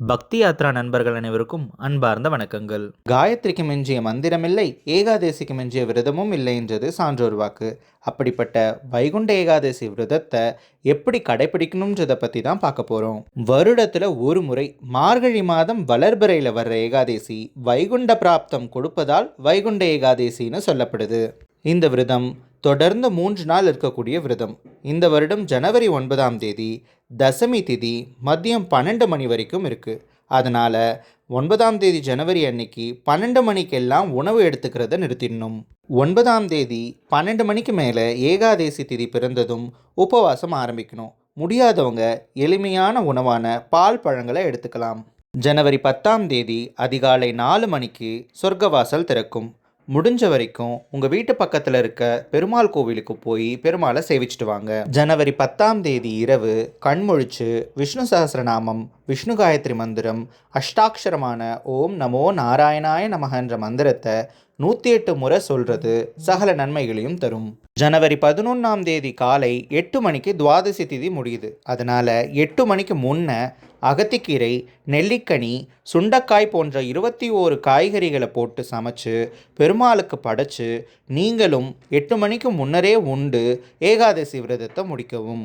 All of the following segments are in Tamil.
பக்தி யாத்ரா நண்பர்கள் அனைவருக்கும் அன்பார்ந்த வணக்கங்கள். காயத்ரிக்கு மிஞ்சிய மந்திரமில்லை ஏகாதேசிக்கு மிஞ்சிய விரதமும் இல்லை என்றது சான்றோர் வாக்கு. அப்படிப்பட்ட வைகுண்ட ஏகாதசி விரதத்தை எப்படி கடைபிடிக்கணும்ன்றதை பற்றி தான் பார்க்க போகிறோம் வருடத்தில் ஒரு முறை மார்கழி மாதம் வளர்பிறையில் வர்ற ஏகாதேசி வைகுண்ட பிராப்தம் கொடுப்பதால் வைகுண்ட ஏகாதேசின்னு சொல்லப்படுது. இந்த விரதம் தொடர்ந்து மூன்று நாள் இருக்கக்கூடிய விரதம். இந்த வருடம் ஜனவரி ஒன்பதாம் தேதி தசமி திதி மதியம் பன்னெண்டு மணி வரைக்கும் இருக்குது அதனால் ஒன்பதாம் தேதி ஜனவரி அன்னைக்கு பன்னெண்டு மணிக்கெல்லாம் உணவு எடுத்துக்கிறத நிறுத்திடணும். ஒன்பதாம் தேதி பன்னெண்டு மணிக்கு மேலே ஏகாதேசி திதி பிறந்ததும் உபவாசம் ஆரம்பிக்கணும். முடியாதவங்க எளிமையான உணவான பால் பழங்களை எடுத்துக்கலாம். ஜனவரி பத்தாம் தேதி அதிகாலை நாலு மணிக்கு சொர்க்கவாசல் திறக்கும். முடிஞ்ச வரைக்கும் உங்கள் வீட்டு பக்கத்தில் இருக்க பெருமாள் கோவிலுக்கு போய் பெருமாளை சேவிச்சுட்டு வாங்க. ஜனவரி பத்தாம் தேதி இரவு கண்முழிச்சு விஷ்ணு சகசிரநாமம் விஷ்ணு காயத்ரி மந்திரம் அஷ்டாட்சரமான ஓம் நமோ நாராயணாய நமகன்ற மந்திரத்தை நூற்றி எட்டு முறை சொல்கிறது சகல நன்மைகளையும் தரும். ஜனவரி பதினொன்றாம் தேதி காலை எட்டு மணிக்கு துவாதசி திதி முடியுது. அதனால் எட்டு மணிக்கு முன்ன அகத்திக்கீரை நெல்லிக்கனி சுண்டக்காய் போன்ற இருபத்தி ஓரு காய்கறிகளை போட்டு சமைச்சு பெருமாளுக்கு படைச்சு நீங்களும் எட்டு மணிக்கு முன்னரே உண்டு ஏகாதசி விரதத்தை முடிக்கவும்.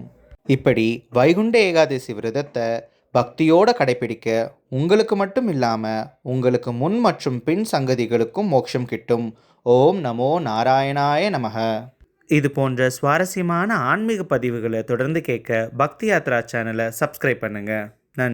இப்படி வைகுண்ட ஏகாதசி விரதத்தை பக்தியோடு கடைபிடிக்க உங்களுக்கு மட்டும் இல்லாமல் உங்களுக்கு முன் மற்றும் பின் சங்கதிகளுக்கும் மோட்சம் கிட்டும். ஓம் நமோ நாராயணாய நமக. இது போன்ற சுவாரஸ்யமான ஆன்மீக பதிவுகளை தொடர்ந்து கேட்க பக்தி யாத்ரா சேனலை சப்ஸ்கிரைப் பண்ணுங்கள்